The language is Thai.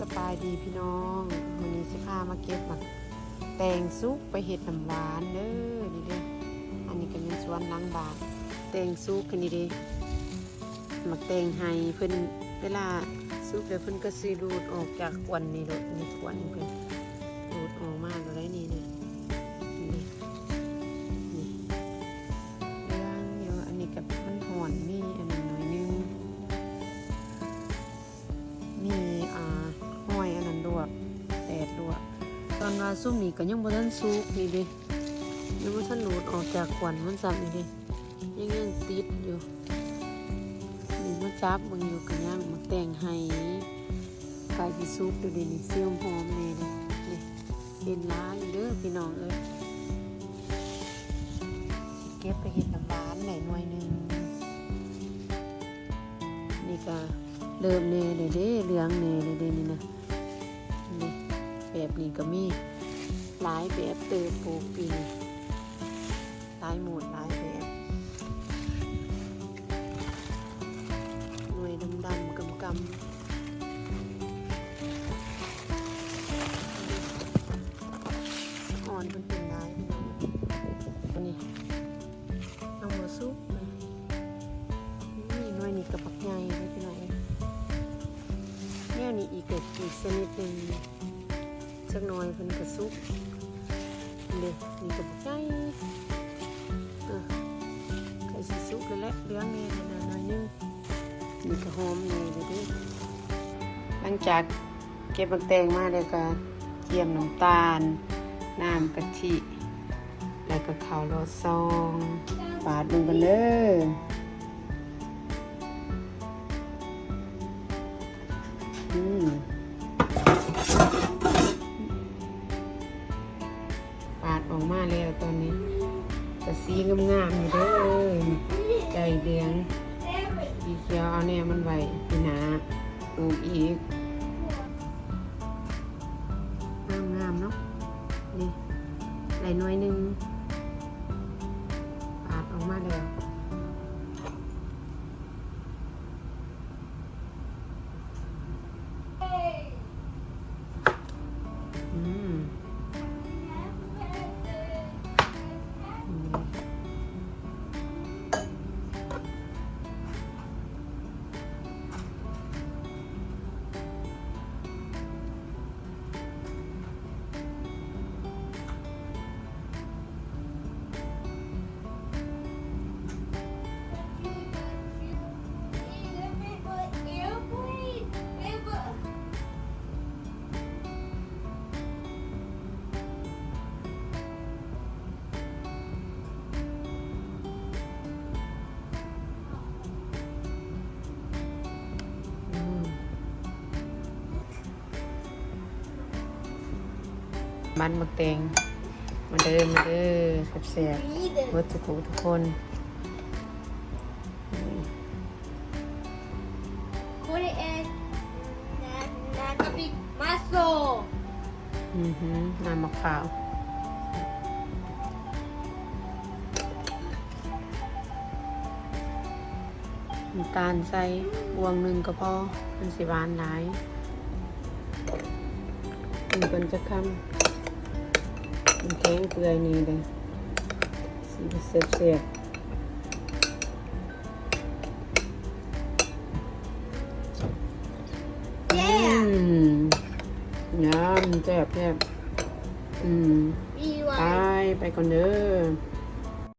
สบายดีพี่น้องวันนี้สิพามาเก็บหมักแตงซุปไปเห็ดน้ำหวานเด้อนี่เด้ออันนี้ก็เป็นสวนล้างบานแตงซุปกันนี่เด้หมักแตงไห้เพิ่นเวลาซุปเดี๋ยวเพิ่นก็ซีรูดออกจากควันนี่โลดนี่ควันเพิ่นรูดออกมากเลยนี่เนี่ย ดดลวกตอนว่าซุ่มนี่ก็ยังบ่ทันสุกนี่เดิยังบ่ทันหลุดออกจากขวัญมันซ้ำนี่เดิยังยังติดอยู่นี่มาจับเบิ่งอยู่กันย่างมาแต่งให้ไก่ที่สุกดูดินี่เสียมหอมแน่เลยนี่เห็นหลายอยู่เด้อพี่น้องเอ้ยเก็บไปเฮ็ดน้ำหวานได้หน่วยหนึ่งนี่ก็เริ่มเนเลยเด้เหลืองเนเลยเด้นี่นะ แบบนี้ก็มีหลายแบบเติบปปีนี้หลายหมดหลายแบบหน่วยดำๆกำกำอ่อนมันเป็นได้อันนี้น้องหัวซุปนี่หน่วยนี้กับปักใหญ่เลยพี่น้องแนวนี้อีกเกิดอีกชนิดหนึ่ง สักหน่อยเพิ่นกระซุกเด็นี่กับใจเออไก่สิซุกแล้วแหละเลี้ยงนี่นะหน่อยนึงนี่ก็หอมนี่เลยเดิหลังจากเก็บบักแตงมาแล้วก็เจียมน้ำตาล น้ำกะทิ แล้วก็ข้าวโรซองปาดลงกันเลยาดออกมาแล้วตอนนี้แต่สีงามๆอยู่เด้อใจเดียงสีเขียวเอาเนี่ยมันไหวพี่นาปลูกอีกงามๆเนาะนี่ไหลน้อยหนึงปาดออกมาแล้ว มันบักแตงมาเด้อมาเด้อแซ่บๆวัตถุกทุกคนอืม Put it in. That, that's a big muscle. อือหือน้ำมะพร้าวน้ำตาลใส่บวงหนึ่งก็พอมันสิหวานหลายมันเป็นจะคำ มันแข็งเปื่อยนี่เลยสีเสียบเสียบอื Yeah. มยำแซ่บแซ่บอืม You ไป want ไปก่อนเด้อ